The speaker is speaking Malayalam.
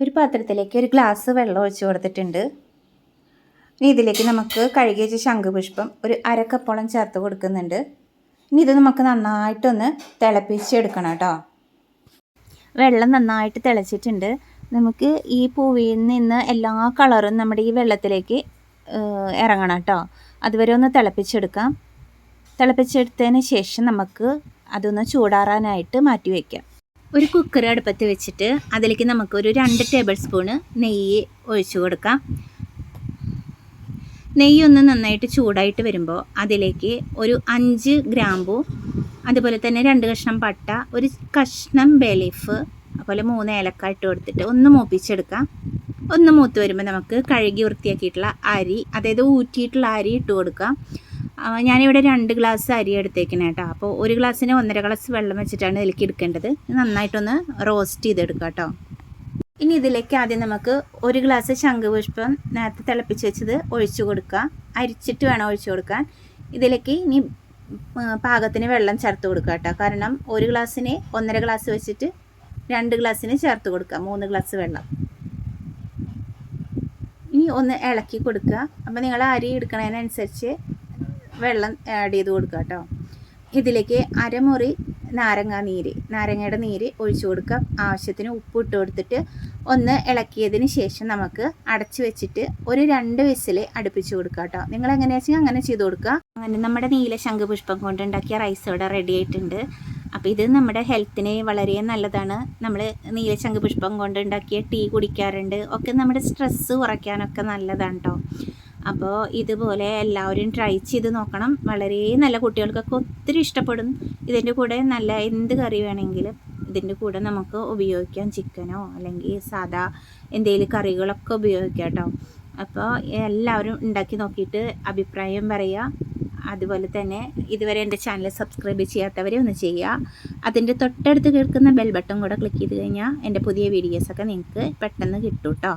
ഒരു പാത്രത്തിലേക്ക് ഒരു ഗ്ലാസ് വെള്ളം ഒഴിച്ചു കൊടുത്തിട്ടുണ്ട്. ഇനി ഇതിലേക്ക് നമുക്ക് കഴുകി വെച്ച ശംഖുപുഷ്പം ഒരു അരക്കപ്പോളം ചേർത്ത് കൊടുക്കുന്നുണ്ട്. ഇനി ഇത് നമുക്ക് നന്നായിട്ടൊന്ന് തിളപ്പിച്ചെടുക്കണം കേട്ടോ. വെള്ളം നന്നായിട്ട് തിളച്ചിട്ടുണ്ട്. നമുക്ക് ഈ പൂവിൽ നിന്ന് എല്ലാ കളറും നമ്മുടെ ഈ വെള്ളത്തിലേക്ക് ഇറങ്ങണം കേട്ടോ. അതുവരെ ഒന്ന് തിളപ്പിച്ചെടുക്കാം. തിളപ്പിച്ചെടുത്തതിന് ശേഷം നമുക്ക് അതൊന്ന് ചൂടാറാനായിട്ട് മാറ്റി വയ്ക്കാം ഒരു കുക്കർ അടുപ്പത്ത് വെച്ചിട്ട് അതിലേക്ക് നമുക്കൊരു രണ്ട് ടേബിൾ സ്പൂണ് നെയ്യ് ഒഴിച്ചു കൊടുക്കാം. നെയ്യ് ഒന്ന് നന്നായിട്ട് ചൂടായിട്ട് വരുമ്പോൾ അതിലേക്ക് ഒരു അഞ്ച് ഗ്രാമ്പു അതുപോലെ തന്നെ രണ്ട് കഷ്ണം പട്ട ഒരു കഷ്ണം ബേലീഫ് അതുപോലെ മൂന്ന് ഏലക്ക ഇട്ട് കൊടുത്തിട്ട് ഒന്ന് മൂപ്പിച്ചെടുക്കാം. ഒന്ന് മൂത്ത് വരുമ്പോൾ നമുക്ക് കഴുകി വൃത്തിയാക്കിയിട്ടുള്ള അരി അതായത് ഊറ്റിയിട്ടുള്ള അരി ഇട്ട് കൊടുക്കാം. ഞാനിവിടെ രണ്ട് ഗ്ലാസ് അരി എടുത്തേക്കണേ കേട്ടോ. അപ്പോൾ ഒരു ഗ്ലാസ്സിന് ഒന്നര ഗ്ലാസ് വെള്ളം വെച്ചിട്ടാണ് ഇതിലേക്ക് എടുക്കേണ്ടത്. നന്നായിട്ടൊന്ന് റോസ്റ്റ് ചെയ്തെടുക്കാം കേട്ടോ. ഇനി ഇതിലേക്ക് ആദ്യം നമുക്ക് ഒരു ഗ്ലാസ് ശംഖുപുഷ്പം നേരത്തെ തിളപ്പിച്ച് വെച്ചത് ഒഴിച്ചു കൊടുക്കുക അരിച്ചിട്ട് വേണം ഒഴിച്ചു കൊടുക്കാൻ. ഇതിലേക്ക് ഇനി പാകത്തിന് വെള്ളം ചേർത്ത് കൊടുക്കുക കേട്ടോ. കാരണം ഒരു ഗ്ലാസ്സിന് ഒന്നര ഗ്ലാസ് വെച്ചിട്ട് രണ്ട് ഗ്ലാസ്സിന് ചേർത്ത് കൊടുക്കുക മൂന്ന് ഗ്ലാസ് വെള്ളം. ഇനി ഒന്ന് ഇളക്കി കൊടുക്കുക. അപ്പോൾ നിങ്ങൾ അരി എടുക്കുന്നതിനനുസരിച്ച് വെള്ളം ആഡ് ചെയ്ത് കൊടുക്കുക കേട്ടോ ഇതിലേക്ക് അരമുറി നാരങ്ങ നീര് നാരങ്ങയുടെ നീര് ഒഴിച്ചു കൊടുക്കാം. ആവശ്യത്തിന് ഉപ്പ് ഇട്ട് കൊടുത്തിട്ട് ഒന്ന് ഇളക്കിയതിന് ശേഷം നമുക്ക് അടച്ചു വെച്ചിട്ട് ഒരു രണ്ട് വിസിൽ അടുപ്പിച്ച് കൊടുക്കുക കേട്ടോ നിങ്ങൾ എങ്ങനെയാ വെച്ചാൽ അങ്ങനെ ചെയ്ത് കൊടുക്കുക അങ്ങനെ നമ്മുടെ നീല ശംഖുപുഷ്പം കൊണ്ട് ഉണ്ടാക്കിയ റൈസ് ഇവിടെ റെഡി ആയിട്ടുണ്ട്. അപ്പോൾ ഇത് നമ്മുടെ ഹെൽത്തിന് വളരെ നല്ലതാണ്. നമ്മൾ നീല ശംഖുപുഷ്പം കൊണ്ട് ഉണ്ടാക്കിയ ടീ കുടിക്കാറുണ്ട്. ഒക്കെ നമ്മുടെ സ്ട്രെസ്സ് കുറയ്ക്കാനൊക്കെ നല്ലതാണ് കേട്ടോ അപ്പോൾ ഇതുപോലെ എല്ലാവരും ട്രൈ ചെയ്ത് നോക്കണം. വളരെ നല്ല കുട്ടികൾക്കൊക്കെ ഒത്തിരി ഇഷ്ടപ്പെടും. ഇതിന്റെ കൂടെ നല്ല എന്ത് കറി വേണമെങ്കിലും ഇതിന്റെ കൂടെ നമുക്ക് ഉപയോഗിക്കാം. ചിക്കനോ അല്ലെങ്കിൽ സാധാ എന്തെങ്കിലും കറികളൊക്കെ ഉപയോഗിക്കാം കേട്ടോ. അപ്പോൾ എല്ലാവരും ഉണ്ടാക്കി നോക്കിയിട്ട് അഭിപ്രായം പറയുക അതുപോലെ തന്നെ ഇതുവരെ എന്റെ ചാനൽ സബ്സ്ക്രൈബ് ചെയ്യാത്തവരെ ഒന്ന് ചെയ്യുക അതിന്റെ തൊട്ടടുത്ത് കേൾക്കുന്ന ബെൽ ബട്ടൺ കൂടെ ക്ലിക്ക് ചെയ്ത് കഴിഞ്ഞാൽ എന്റെ പുതിയ വീഡിയോസൊക്കെ നിങ്ങൾക്ക് പെട്ടെന്ന് കിട്ടും കേട്ടോ